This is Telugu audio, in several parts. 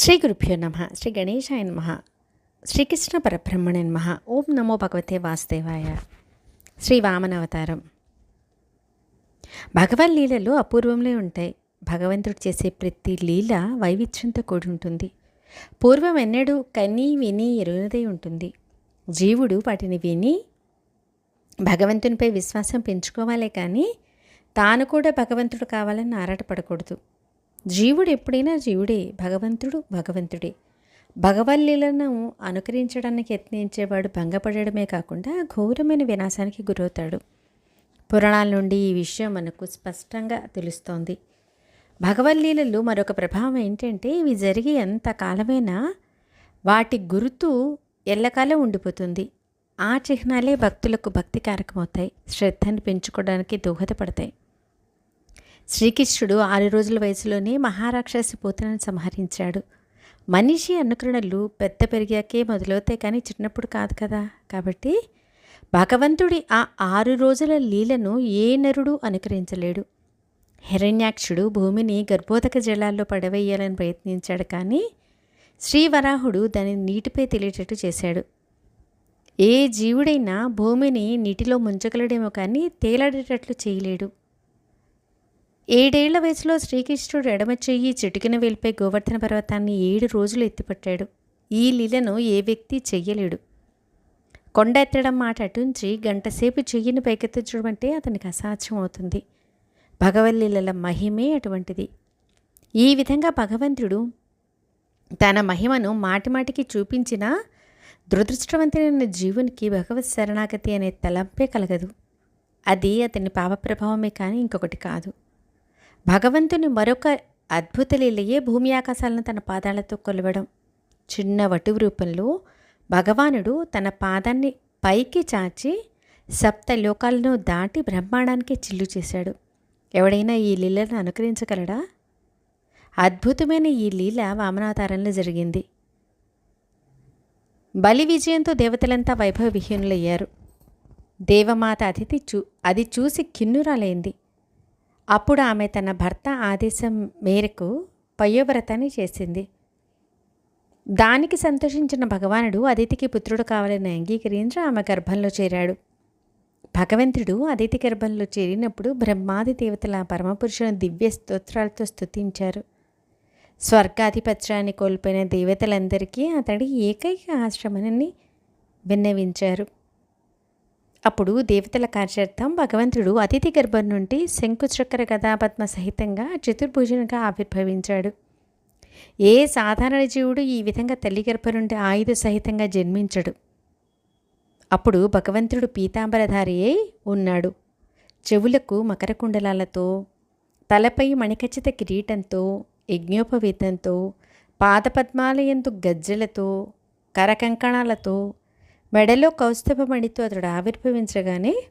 శ్రీ గురుభ్యో నమ. శ్రీ గణేశాయ నమ. శ్రీకృష్ణ పరబ్రహ్మణే నమ. ఓం నమో భగవతే వాసుదేవాయ. శ్రీ వామన అవతారం భగవన్ లీలలు అపూర్వంలో ఉంటాయి. భగవంతుడు చేసే ప్రతి లీల వైవిధ్యంతో కూడి ఉంటుంది. పూర్వం ఎన్నడూ కని విని ఎరుగనదై ఉంటుంది. జీవుడు వాటిని విని భగవంతునిపై విశ్వాసం పెంచుకోవాలే కానీ తాను కూడా భగవంతుడు కావాలని ఆరాటపడకూడదు. జీవుడు ఎప్పుడైనా జీవుడే భగవంతుడు భగవంతుడే. భగవల్లీలను అనుకరించడానికి యత్నించేవాడు భంగపడడమే కాకుండా ఘోరమైన వినాశానికి గురవుతాడు. పురాణాల నుండి ఈ విషయం మనకు స్పష్టంగా తెలుస్తోంది. భగవల్లీలలో మరొక ప్రభావం ఏంటంటే ఇవి జరిగి ఎంత కాలమైనా వాటి గుర్తు ఎల్లకాలం ఉండిపోతుంది. ఆ చిహ్నాలే భక్తులకు భక్తి కారకమవుతాయి శ్రద్ధను పెంచుకోవడానికి దోహదపడతాయి. శ్రీకృష్ణుడు ఆరు రోజుల వయసులోనే మహారాక్షసి పోతులను సంహరించాడు. మనిషి అనుకరణలు పెద్ద పెరిగాకే మొదలవుతాయి కానీ చిన్నప్పుడు కాదు కదా. కాబట్టి భగవంతుడి ఆ ఆరు రోజుల లీలను ఏ నరుడు అనుకరించలేడు. హిరణ్యాక్షుడు భూమిని గర్భోదక జలాల్లో పడవేయాలని ప్రయత్నించాడు కానీ శ్రీవరాహుడు దానిని నీటిపై తెలియటట్టు చేశాడు. ఏ జీవుడైనా భూమిని నీటిలో ముంచగలడేమో కానీ తేలాడేటట్లు చేయలేడు. ఏడేళ్ళ వయసులో శ్రీకృష్ణుడు ఎడమ చెయ్యి చిటికిన వెళ్ళిపోయి గోవర్ధన పర్వతాన్ని ఏడు రోజులు ఎత్తిపట్టాడు. ఈ లీలను ఏ వ్యక్తి చెయ్యలేడు. కొండ ఎత్తడం మాట అటుంచి గంటసేపు చెయ్యిని పైకెత్తడం అంటే అతనికి అసాధ్యం అవుతుంది. భగవల్లీల మహిమే అటువంటిది. ఈ విధంగా భగవంతుడు తన మహిమను మాటిమాటికి చూపించిన దురదృష్టవంతుడైన జీవునికి భగవత్ శరణాగతి అనే తలంపే కలగదు. అది అతని పాప ప్రభావమే కానీ ఇంకొకటి కాదు. భగవంతుని మరొక అద్భుత లీలయే భూమి ఆకాశాలను తన పాదాలతో కొలవడం. చిన్న వటువు రూపంలో భగవానుడు తన పాదాన్ని పైకి చాచి సప్త లోకాలను దాటి బ్రహ్మాండానికి చిల్లు చేశాడు. ఎవడైనా ఈ లీలను అనుకరించగలడా? అద్భుతమైన ఈ లీల వామనావతారంలో జరిగింది. బలి విజయంతో దేవతలంతా వైభవ విహీనులయ్యారు దేవమాత అతిథి చూ అది చూసి కిన్నురాలైంది. అప్పుడు ఆమె తన భర్త ఆదేశం మేరకు పయోవ్రతాన్ని చేసింది. దానికి సంతోషించిన భగవానుడు అదితికి పుత్రుడు కావాలని అంగీకరించి ఆమె గర్భంలో చేరాడు. భగవంతుడు అదితి గర్భంలో చేరినప్పుడు బ్రహ్మాది దేవతల పరమపురుషుని దివ్య స్తోత్రాలతో స్తుతించారు. స్వర్గాధిపత్యాన్ని కోల్పోయిన దేవతలందరికీ అతడి ఏకైక ఆశ్రమని విన్నవించారు. అప్పుడు దేవతల కార్యార్థం భగవంతుడు అతిథి గర్భం నుండి శంకుచక్ర గదాపద్మ సహితంగా చతుర్భుజునిగా ఆవిర్భవించాడు. ఏ సాధారణ జీవుడు ఈ విధంగా తల్లి గర్భ నుండి ఆయుధ సహితంగా జన్మించడు. అప్పుడు భగవంతుడు పీతాంబరధారి అయి ఉన్నాడు. చెవులకు మకర కుండలాలతో తలపై మణిఖచ్చిత కిరీటంతో యజ్ఞోపవీతంతో పాదపద్మాలయందు గజ్జలతో కరకంకణాలతో మెడలో కౌస్తభమణితో అతడు ఆవిర్భవించగానే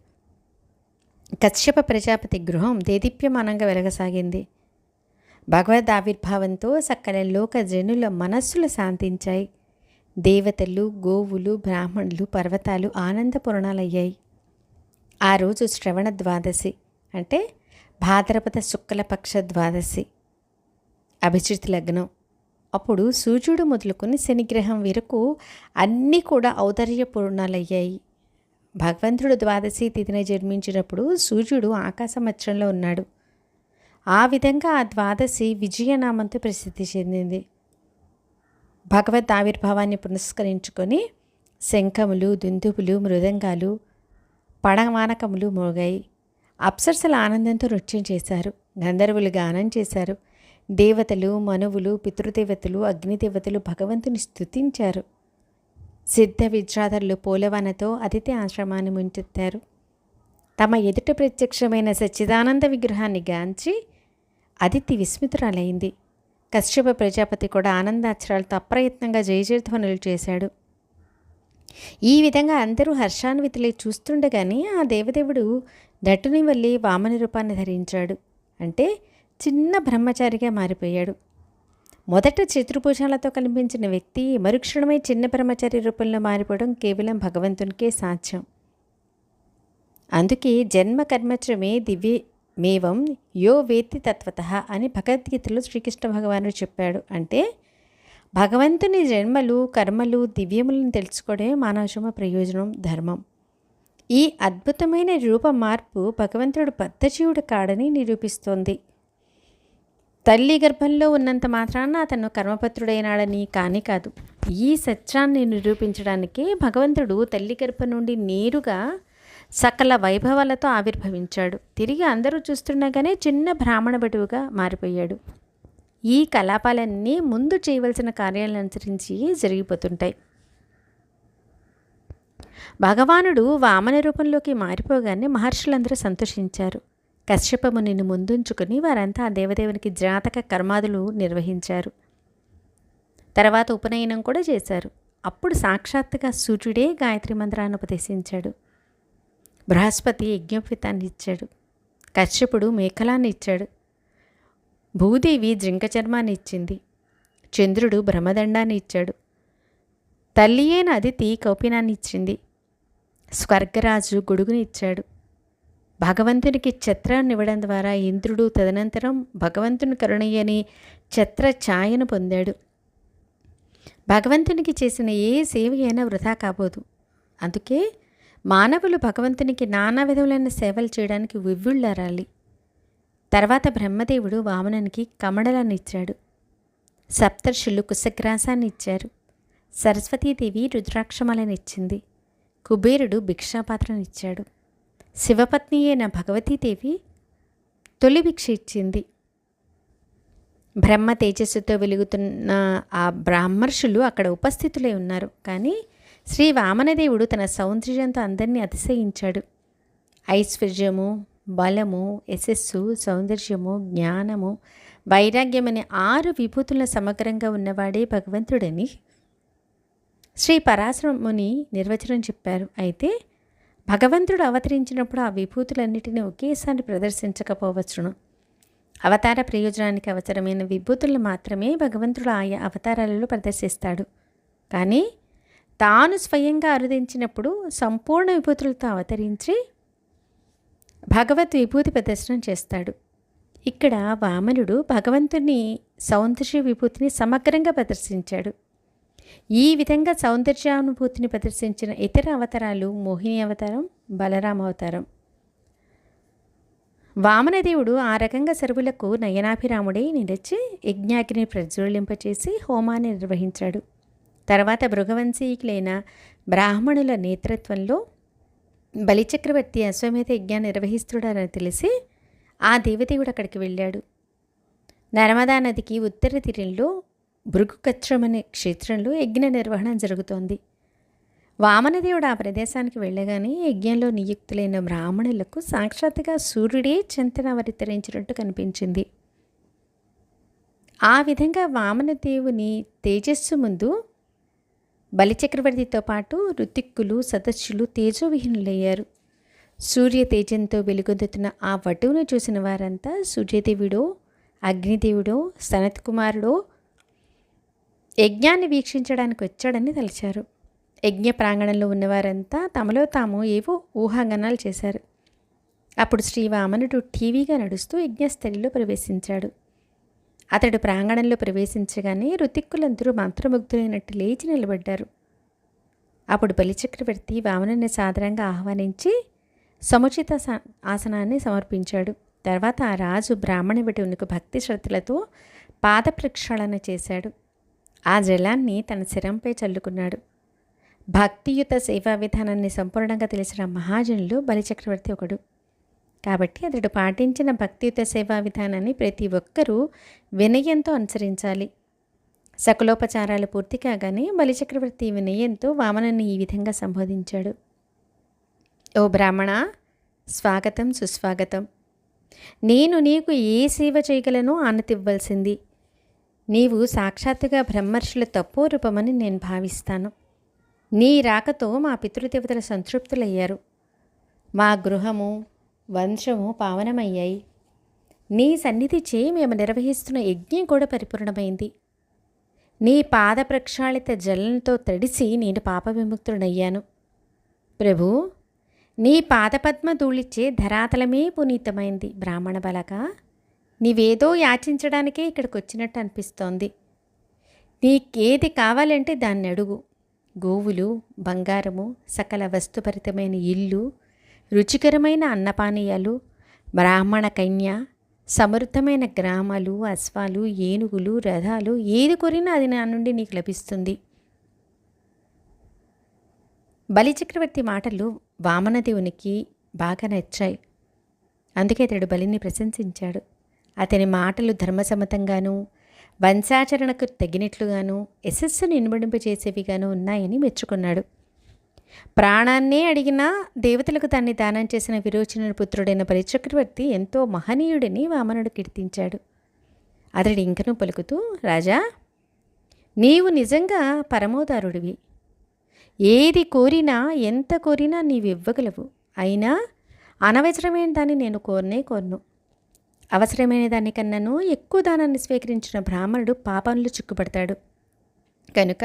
కశ్యప ప్రజాపతి గృహం దేదీప్యమానంగా వెలగసాగింది. భగవద్ ఆవిర్భావంతో సకల లోక జనుల మనస్సులు శాంతించాయి. దేవతలు గోవులు బ్రాహ్మణులు పర్వతాలు ఆనందపూర్ణాలయ్యాయి ఆ రోజు శ్రవణ ద్వాదశి అంటే భాద్రపద శుక్లపక్ష ద్వాదశి. అభిజిత్ లగ్నం. అప్పుడు సూర్యుడు మొదలుకొని శనిగ్రహం వరకు అన్నీ కూడా ఔదర్యపూర్ణాలయ్యాయి. భగవంతుడు ద్వాదశి తిథిన జన్మించినప్పుడు సూర్యుడు ఆకాశమచ్చంలో ఉన్నాడు. ఆ విధంగా ఆ ద్వాదశి విజయనామంతో ప్రసిద్ధి చెందింది. భగవద్ ఆవిర్భావాన్ని పురస్కరించుకొని శంఖములు దుందుబులు మృదంగాలు పడమానకములు మోగాయి. అప్సరసల ఆనందంతో నృత్యం చేశారు. గంధర్వులు గానం చేశారు. దేవతలు మనువులు పితృదేవతలు అగ్నిదేవతలు భగవంతుని స్తుతించారు. సిద్ధ విద్రాధరులు పోలవనతో అతిథి ఆశ్రమాన్ని ముంచెత్తారు. తమ ఎదుట ప్రత్యక్షమైన సచ్చిదానంద విగ్రహాన్ని గాంచి అదితి విస్మితురాలైంది. కశ్యప ప్రజాపతి కూడా ఆనందాక్షరాలతో అప్రయత్నంగా జయజయధ్వనులు చేశాడు. ఈ విధంగా అందరూ హర్షాన్వితులై చూస్తుండగానే ఆ దేవదేవుడు నటుని వల్లి వామని రూపాన్ని ధరించాడు. అంటే చిన్న బ్రహ్మచారిగా మారిపోయాడు. మొదట చతుర్భుజాలతో కనిపించిన వ్యక్తి మరుక్షణమై చిన్న బ్రహ్మచారి రూపంలో మారిపోవడం కేవలం భగవంతునికే సాధ్యం. అందుకే జన్మ కర్మచమే దివ్య మేవం యో వేత్తి తత్వత అని భగవద్గీతలో శ్రీకృష్ణ భగవానుడు చెప్పాడు. అంటే భగవంతుని జన్మలు కర్మలు దివ్యములను తెలుసుకోవడమే మానవశమ ప్రయోజనం ధర్మం. ఈ అద్భుతమైన రూప మార్పు భగవంతుడు బద్ధజీవుడు కాడని నిరూపిస్తోంది. తల్లి గర్భంలో ఉన్నంత మాత్రాన అతను కర్మపత్రుడైనాడని కానీ కాదు. ఈ సత్యాన్ని నిరూపించడానికి భగవంతుడు తల్లి గర్భం నుండి నేరుగా సకల వైభవాలతో ఆవిర్భవించాడు. తిరిగి అందరూ చూస్తుండగానే చిన్న బ్రాహ్మణ బటువుగా మారిపోయాడు. ఈ కలాపాలన్నీ ముందు చేయవలసిన కార్యాలను అనుసరించి జరిగిపోతుంటాయి. భగవానుడు వామన రూపంలోకి మారిపోగానే మహర్షులందరూ సంతోషించారు. కశ్యపమునిని ముందుంచుకుని వారంతా ఆ దేవదేవునికి జాతక కర్మాదులు నిర్వహించారు. తర్వాత ఉపనయనం కూడా చేశారు. అప్పుడు సాక్షాత్తుగా సూర్యుడే గాయత్రి మంత్రాన్ని ఉపదేశించాడు. బృహస్పతి యజ్ఞోపితాన్ని ఇచ్చాడు. కశ్యపుడు మేఖలాన్ని ఇచ్చాడు. భూదేవి జింకచర్మాన్ని ఇచ్చింది. చంద్రుడు బ్రహ్మదండాన్ని ఇచ్చాడు. తల్లి అయిన అదితి కౌపినాన్ని ఇచ్చింది. స్వర్గరాజు గొడుగుని ఇచ్చాడు. భగవంతునికి ఛత్రాన్ని ఇవ్వడం ద్వారా ఇంద్రుడు తదనంతరం భగవంతుని కరుణయ్యని ఛత్ర ఛాయను పొందాడు. భగవంతునికి చేసిన ఏ సేవ అయినా వృధా కాబోదు. అందుకే మానవులు భగవంతునికి నానా విధములైన సేవలు చేయడానికి వివ్వుళ్ళారాలి. తర్వాత బ్రహ్మదేవుడు వామనునికి కమడలాన్ని ఇచ్చాడు. సప్తర్షులు కుశగ్రాసాన్ని ఇచ్చారు. సరస్వతీదేవి రుద్రాక్షమాలను ఇచ్చింది. కుబేరుడు భిక్షాపాత్రను ఇచ్చాడు. శివపత్ని అయిన భగవతీదేవి తొలి భిక్ష ఇచ్చింది బ్రహ్మ తేజస్సుతో వెలుగుతున్న ఆ బ్రాహ్మర్షులు అక్కడ ఉపస్థితులై ఉన్నారు. కానీ శ్రీ వామనదేవుడు తన సౌందర్యంతో అందరినీ అతిశయించాడు. ఐశ్వర్యము బలము యశస్సు సౌందర్యము జ్ఞానము వైరాగ్యం అనే ఆరు విభూతుల సమగ్రంగా ఉన్నవాడే భగవంతుడని శ్రీ పరాశ్రముని నిర్వచనం చెప్పారు. అయితే భగవంతుడు అవతరించినప్పుడు ఆ విభూతులన్నిటినీ ఒకేసారి ప్రదర్శించకపోవచ్చును. అవతార ప్రయోజనానికి అవసరమైన విభూతులను మాత్రమే భగవంతుడు ఆయా అవతారాలలో ప్రదర్శిస్తాడు. కానీ తాను స్వయంగా అరుదించినప్పుడు సంపూర్ణ విభూతులతో అవతరించి భగవత్ విభూతి ప్రదర్శనం చేస్తాడు. ఇక్కడ వామనుడు భగవంతుని సౌందర్య విభూతిని సమగ్రంగా ప్రదర్శించాడు. ఈ విధంగా సౌందర్యానుభూతిని ప్రదర్శించిన ఇతర అవతారాలు మోహిని అవతారం బలరామ అవతారం. వామనదేవుడు ఆ రకంగా సరువులకు నయనాభిరాముడై నిలిచి యజ్ఞాగ్ని ప్రజ్వలింపచేసి హోమాన్ని నిర్వహించాడు. తర్వాత భృగవంశీకులైన బ్రాహ్మణుల నేతృత్వంలో బలిచక్రవర్తి అశ్వమేధ యజ్ఞాన్ని నిర్వహిస్తున్నాడని తెలిసి ఆ దేవదేవుడు అక్కడికి వెళ్ళాడు. నర్మదా నదికి ఉత్తర తీరంలో భృగుకచ్చం అనే క్షేత్రంలో యజ్ఞ నిర్వహణ జరుగుతోంది. వామనదేవుడు ఆ ప్రదేశానికి వెళ్ళగానే యజ్ఞంలో నియుక్తులైన బ్రాహ్మణులకు సాక్షాత్తుగా సూర్యుడే చింతన అవతరించినట్టు కనిపించింది. ఆ విధంగా వామనదేవుని తేజస్సు ముందు బలిచక్రవర్తితో పాటు ఋతిక్కులు సదస్సులు తేజోవిహీనులయ్యారు. సూర్య తేజంతో వెలుగొందుతున్న ఆ వటువును చూసిన వారంతా సూర్యదేవుడో అగ్నిదేవుడో సనత్ కుమారుడో యజ్ఞాన్ని వీక్షించడానికి వచ్చాడని తలిచారు. యజ్ఞ ప్రాంగణంలో ఉన్నవారంతా తమలో తాము ఏవో ఊహాంగనాలు చేశారు. అప్పుడు శ్రీవామనుడు టీవీగా నడుస్తూ యజ్ఞస్థలిలో ప్రవేశించాడు. అతడు ప్రాంగణంలో ప్రవేశించగానే ఋతిక్కులందరూ మంత్రముగ్ధులైనట్టు లేచి నిలబడ్డారు. అప్పుడు బలిచక్రవర్తి వామనుని సాధారణంగా ఆహ్వానించి సముచిత ఆసనాన్ని సమర్పించాడు. తర్వాత ఆ రాజు బ్రాహ్మణ విటువునికి భక్తి శ్రద్ధలతో పాద ప్రక్షాళన చేశాడు. ఆ జలాన్ని తన శిరంపై చల్లుకున్నాడు. భక్తియుత సేవా విధానాన్ని సంపూర్ణంగా తెలిసిన మహాజనులు బలిచక్రవర్తి ఒకడు. కాబట్టి అతడు పాటించిన భక్తియుత సేవా విధానాన్ని ప్రతి ఒక్కరూ వినయంతో అనుసరించాలి. సకులోపచారాలు పూర్తి కాగానే బలిచక్రవర్తి వినయంతో వామనని ఈ విధంగా సంబోధించాడు. ఓ బ్రాహ్మణ స్వాగతం సుస్వాగతం. నేను నీకు ఏ సేవ చేయగలనో ఆనతివ్వాల్సింది. నీవు సాక్షాత్తుగా బ్రహ్మర్షుల తప్పో రూపమని నేను భావిస్తాను. నీ రాకతో మా పితృదేవతలు సంతృప్తులయ్యారు. మా గృహము వంశము పావనమయ్యాయి. నీ సన్నిధి చేయి మేము నిర్వహిస్తున్న యజ్ఞం కూడా పరిపూర్ణమైంది. నీ పాద ప్రక్షాళిత జలంతో తడిసి నేను పాప విముక్తుడయ్యాను ప్రభు నీ పాదపద్మ ధూళిచ్చే ధరాతలమే పునీతమైంది. బ్రాహ్మణ బలక? నీవేదో యాచించడానికే ఇక్కడికి వచ్చినట్టు అనిపిస్తోంది. నీకేది కావాలంటే దాన్ని అడుగు గోవులు బంగారము సకల వస్తుభరితమైన ఇల్లు రుచికరమైన అన్నపానీయాలు బ్రాహ్మణ కన్య సమృద్ధమైన గ్రామాలు అశ్వాలు ఏనుగులు రథాలు ఏది కోరినా అది నా నుండి నీకు లభిస్తుంది. బలిచక్రవర్తి మాటలు వామనదేవునికి బాగా నచ్చాయి. అందుకే అతడు బలిని ప్రశంసించాడు. అతని మాటలు ధర్మసమ్మతంగాను వంశాచరణకు తగినట్లుగాను యశస్సును ఇనుబడింపజేసేవిగాను ఉన్నాయని మెచ్చుకున్నాడు. ప్రాణాన్నే అడిగినా దేవతలకు దాన్ని దానం చేసిన విరోచన పుత్రుడైన పరిచక్రవర్తి ఎంతో మహనీయుడిని వామనుడు కీర్తించాడు. అతడు ఇంకనూ పలుకుతూ రాజా నీవు నిజంగా పరమోదారుడివి. ఏది కోరినా ఎంత కోరినా నీవు ఇవ్వగలవు అయినా అనవసరమైన దాన్ని నేను కోరనే కోరను. అవసరమైన దానికన్నాను ఎక్కువ దానాన్ని స్వీకరించిన బ్రాహ్మణుడు పాపంలో చిక్కుపడతాడు. కనుక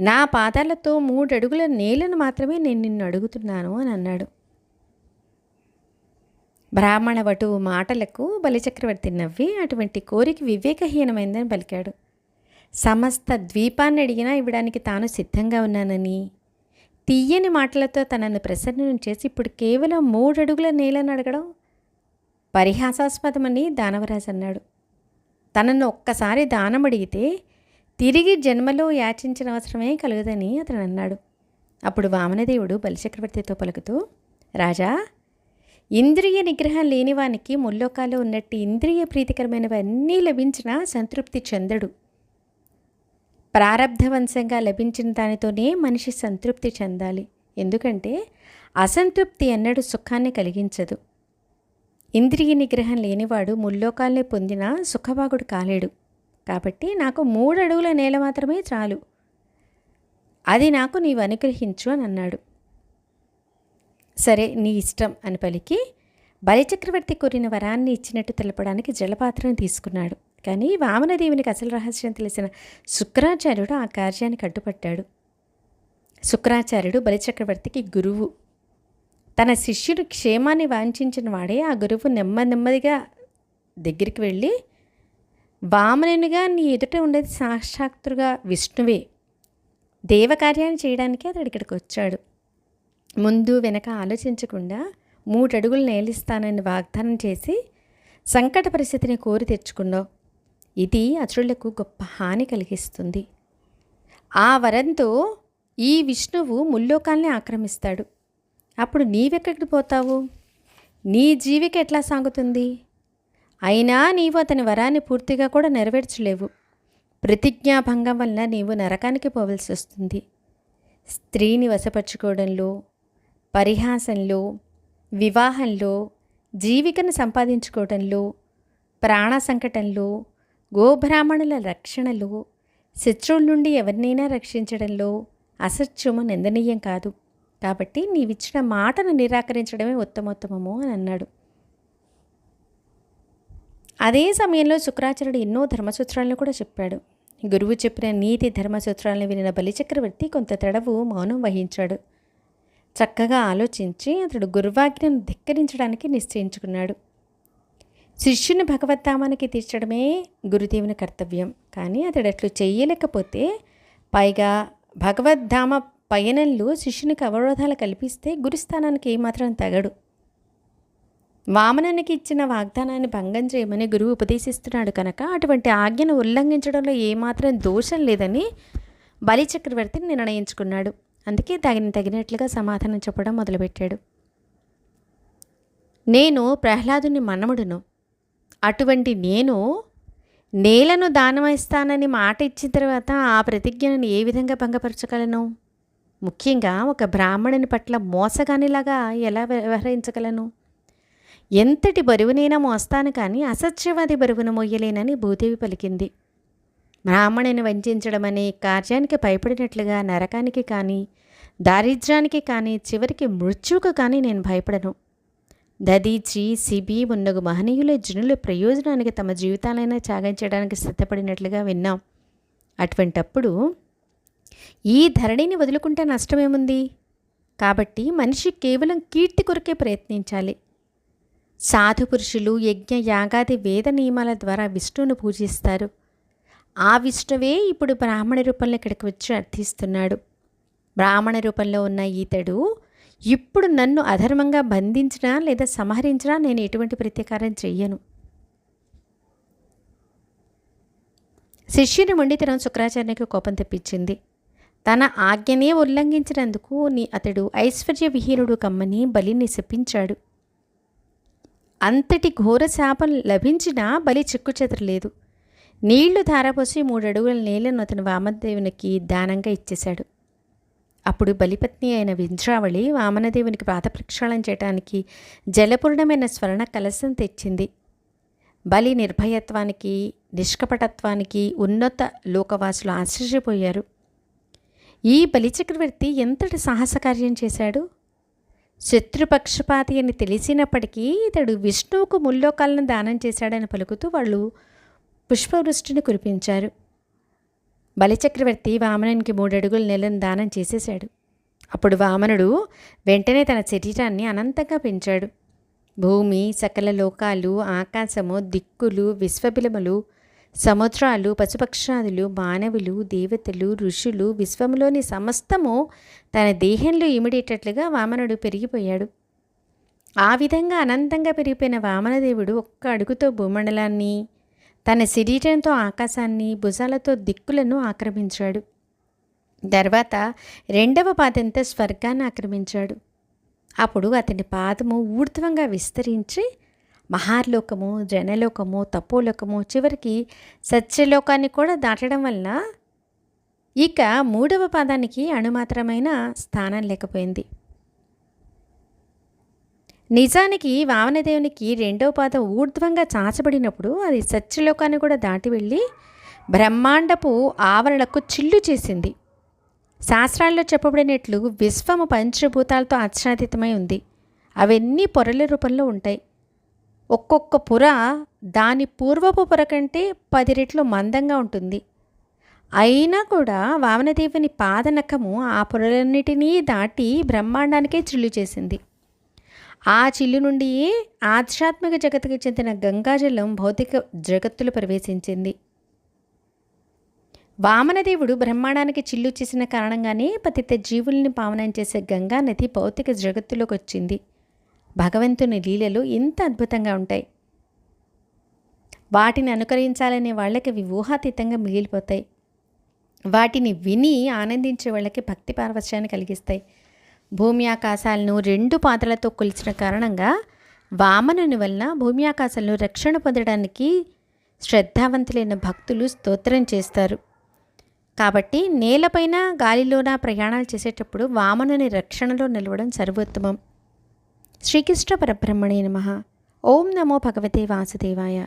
నా పాదాలతో మూడు అడుగుల నేలను మాత్రమే నేను నిన్ను అడుగుతున్నాను అని అన్నాడు. బ్రాహ్మణ వటువు మాటలకు బలిచక్రవర్తి నవ్వి అటువంటి కోరిక వివేకహీనమైందని పలికాడు. సమస్త ద్వీపాన్ని అడిగినా ఇవ్వడానికి తాను సిద్ధంగా ఉన్నానని తీయని మాటలతో తనను ప్రసన్నం చేసి ఇప్పుడు కేవలం మూడు అడుగుల నేలను అడగడం పరిహాసాస్పదమని దానవరాజు అన్నాడు. తనను ఒక్కసారి దానం అడిగితే తిరిగి జన్మలో యాచించిన అవసరమే కలుగుదని అతను అన్నాడు. అప్పుడు వామనదేవుడు బలిచక్రవర్తితో పలుకుతూ రాజా ఇంద్రియ నిగ్రహం లేనివానికి ముల్లోకాల్లో ఉన్నట్టు ఇంద్రియ ప్రీతికరమైనవన్నీ లభించినా సంతృప్తి చెందడు. ప్రారబ్ధవంశంగా లభించిన దానితోనే మనిషి సంతృప్తి చెందాలి. ఎందుకంటే అసంతృప్తి ఎన్నడూ సుఖాన్ని కలిగించదు. ఇంద్రియ నిగ్రహం లేనివాడు ముల్లోకాల్ని పొందిన సుఖభాగుడు కాలేడు. కాబట్టి నాకు మూడు అడుగుల నేల మాత్రమే చాలు. అది నాకు నీవు అనుగ్రహించు అని అన్నాడు. సరే నీ ఇష్టం అని పలికి బలిచక్రవర్తి కోరిన వరాన్ని ఇచ్చినట్టు తెలపడానికి జలపాత్రను తీసుకున్నాడు. కానీ వామనదేవునికి అసలు రహస్యం తెలిసిన శుక్రాచార్యుడు ఆ కార్యానికి అడ్డుపట్టాడు శుక్రాచార్యుడు బలిచక్రవర్తికి గురువు. తన శిష్యుడు క్షేమాన్ని వాంఛించిన వాడే ఆ గురువు నెమ్మది నెమ్మదిగా దగ్గరికి వెళ్ళి వామనునిగా నీ ఎదుట ఉండేది సాక్షాత్తుగా విష్ణువే. దేవకార్యాన్ని చేయడానికి అతడు ఇక్కడికి వచ్చాడు. ముందు వెనక ఆలోచించకుండా మూడు అడుగులు నేలిస్తానని వాగ్దానం చేసి సంకట పరిస్థితిని కోరి తెచ్చుకున్నావు. ఇది అసురులకు గొప్ప హాని కలిగిస్తుంది. ఆ వరంతో ఈ విష్ణువు ముల్లోకాల్ని ఆక్రమిస్తాడు. అప్పుడు నీవెక్కడికి పోతావు? నీ జీవికి ఎట్లా సాగుతుంది? అయినా నీవు అతని వరాన్ని పూర్తిగా కూడా నెరవేర్చలేవు. ప్రతిజ్ఞాభంగం వలన నీవు నరకానికి పోవలసి వస్తుంది. స్త్రీని వశపరుచుకోవడంలో పరిహాసంలో వివాహంలో జీవికను సంపాదించుకోవడంలో ప్రాణ సంకటంలో గోబ్రాహ్మణుల రక్షణలో శత్రువుల నుండి ఎవరినైనా రక్షించడంలో అసత్యము నిందనీయం కాదు. కాబట్టి నీవిచ్చిన మాటను నిరాకరించడమే ఉత్తమోత్తమము అని అన్నాడు. అదే సమయంలో శుక్రాచార్యుడు ఎన్నో ధర్మసూత్రాలను కూడా చెప్పాడు. గురువు చెప్పిన నీతి ధర్మసూత్రాలను వినిన బలిచక్రవర్తి కొంత తడవు మౌనం వహించాడు. చక్కగా ఆలోచించి అతడు గురువాజ్ఞను ధిక్కరించడానికి నిశ్చయించుకున్నాడు. శిష్యుని భగవద్ధామానికి తీర్చడమే గురుదేవుని కర్తవ్యం. కానీ అతడు అట్లు చేయలేకపోతే పైగా భగవద్ధామ పయనంలో శిష్యునికి అవరోధాలు కల్పిస్తే గురుస్థానానికి ఏమాత్రం తగడు. వామనానికి ఇచ్చిన వాగ్దానాన్ని భంగం చేయమని గురువు ఉపదేశిస్తున్నాడు కనుక అటువంటి ఆజ్ఞను ఉల్లంఘించడంలో ఏమాత్రం దోషం లేదని బలిచక్రవర్తి నిర్ణయించుకున్నాడు. అందుకే తగిన తగినట్లుగా సమాధానం చెప్పడం మొదలుపెట్టాడు. నేను ప్రహ్లాదుని మనముడును. అటువంటి నేను నేలను దానమిస్తానని మాట ఇచ్చిన తర్వాత ఆ ప్రతిజ్ఞను ఏ విధంగా భంగపరచగలను? ముఖ్యంగా ఒక బ్రాహ్మణుని పట్ల మోసగానిలాగా ఎలా వ్యవహరించగలను? ఎంతటి బరువునైనా మోస్తాను కానీ అసత్యవాది బరువును మోయలేనని భూదేవి పలికింది. బ్రాహ్మణుని వంచడం అనే కార్యానికి భయపడినట్లుగా నరకానికి కానీ దారిద్ర్యానికి కానీ చివరికి మృత్యువుకు కానీ నేను భయపడను. దదీచి సిబి మున్నగు మహనీయుల జనుల ప్రయోజనానికి తమ జీవితాలైనా త్యాగం సిద్ధపడినట్లుగా విన్నాం. అటువంటప్పుడు ఈ ధరణిని వదులుకుంటే నష్టమేముంది? కాబట్టి మనిషి కేవలం కీర్తి కొరకే ప్రయత్నించాలి. సాధు పురుషులు యజ్ఞ యాగాది వేద నియమాల ద్వారా విష్ణువును పూజిస్తారు. ఆ విష్ణువే ఇప్పుడు బ్రాహ్మణ రూపంలో ఇక్కడికి వచ్చి అర్థిస్తున్నాడు. బ్రాహ్మణ రూపంలో ఉన్న ఈతడు ఇప్పుడు నన్ను అధర్మంగా బంధించినా లేదా సంహరించినా నేను ఎటువంటి ప్రతీకారం చెయ్యను. శిష్యుని మొండితనం శుక్రాచార్యకి కోపం తెప్పించింది. తన ఆజ్ఞనే ఉల్లంఘించినందుకు నీ అతడు ఐశ్వర్య విహీనుడు కమ్మని బలిని శపించాడు అంతటి ఘోర శాపం లభించినా బలి చెక్కుచెదరలేదు నీళ్ళు ధారపోసి మూడడుగుల నీళ్ళను అతను వామదేవునికి దానంగా ఇచ్చేశాడు. అప్పుడు బలిపత్ని అయిన వింధ్రావళి వామనదేవునికి ప్రాతప్రక్షాళన చేయడానికి జలపూర్ణమైన స్వర్ణ కలశం తెచ్చింది. బలి నిర్భయత్వానికి నిష్కపటత్వానికి ఉన్నత లోకవాసులు ఆశ్చర్యపోయారు. ఈ బలిచక్రవర్తి ఎంతటి సాహసకార్యం చేశాడు? శత్రుపక్షపాతి అని తెలిసినప్పటికీ ఇతడు విష్ణువుకు ముల్లోకాలను దానం చేశాడని పలుకుతూ వాళ్ళు పుష్పవృష్టిని కురిపించారు. బలిచక్రవర్తి వామనునికి మూడడుగుల నెలను దానం చేసేశాడు. అప్పుడు వామనుడు వెంటనే తన శరీరాన్ని అనంతంగా పెంచాడు. భూమి సకల లోకాలు ఆకాశము దిక్కులు విశ్వబిలములు సముద్రాలు పశుపక్షాదులు మానవులు దేవతలు ఋషులు విశ్వంలోని సమస్తము తన దేహంలో ఇమిడేటట్లుగా వామనుడు పెరిగిపోయాడు. ఆ విధంగా అనంతంగా పెరిగిపోయిన వామనదేవుడు ఒక్క అడుగుతో భూమండలాన్ని తన శరీరంతో ఆకాశాన్ని భుజాలతో దిక్కులను ఆక్రమించాడు. తర్వాత రెండవ పాదంతో స్వర్గాన్ని ఆక్రమించాడు. అప్పుడు అతని పాదము ఊర్ధ్వంగా విస్తరించి మహార్లోకము జనలోకము తపోలోకము చివరికి సత్యలోకాన్ని కూడా దాటడం వల్ల ఇక మూడవ పాదానికి అణుమాత్రమైన స్థానం లేకపోయింది. నిజానికి వామనదేవునికి రెండవ పాదం ఊర్ధ్వంగా చాచబడినప్పుడు అది సత్యలోకాన్ని కూడా దాటి వెళ్ళి బ్రహ్మాండపు ఆవరణకు చిల్లు చేసింది. శాస్త్రాల్లో చెప్పబడినట్లు విశ్వము పంచభూతాలతో ఆచ్ఛాదితమై ఉంది. అవన్నీ పొరల రూపంలో ఉంటాయి. ఒక్కొక్క పొర దాని పూర్వపు పొర కంటే పది రెట్లు మందంగా ఉంటుంది. అయినా కూడా వామనదేవుని పాదనకము ఆ పొరలన్నిటినీ దాటి బ్రహ్మాండానికే చిల్లు చేసింది. ఆ చిల్లు నుండి ఆధ్యాత్మిక జగత్తుకు చెందిన గంగాజలం భౌతిక జగత్తులు ప్రవేశించింది. వామనదేవుడు బ్రహ్మాండానికి చిల్లు చేసిన కారణంగానే పతిత జీవుల్ని పావనం చేసే గంగా నది భౌతిక జగత్తులోకి వచ్చింది. భగవంతుని లీలలు ఇంత అద్భుతంగా ఉంటాయి. వాటిని అనుకరించాలనే వాళ్ళకి అవి ఊహాతీతంగా మిగిలిపోతాయి. వాటిని విని ఆనందించే వాళ్ళకి భక్తి పార్వశ్యాన్ని కలిగిస్తాయి. భూమి ఆకాశాలను రెండు పాత్రలతో కొలిచిన కారణంగా వామనుని వలన భూమి ఆకాశాలను రక్షణ పొందడానికి శ్రద్ధావంతులైన భక్తులు స్తోత్రం చేస్తారు. కాబట్టి నేలపైన గాలిలోన ప్రయాణాలు చేసేటప్పుడు వామనుని రక్షణలో నిలవడం సర్వోత్తమం. శ్రీకృష్ణ పరబ్రహ్మణే నమ. ఓం నమో భగవతే వాసుదేవాయ.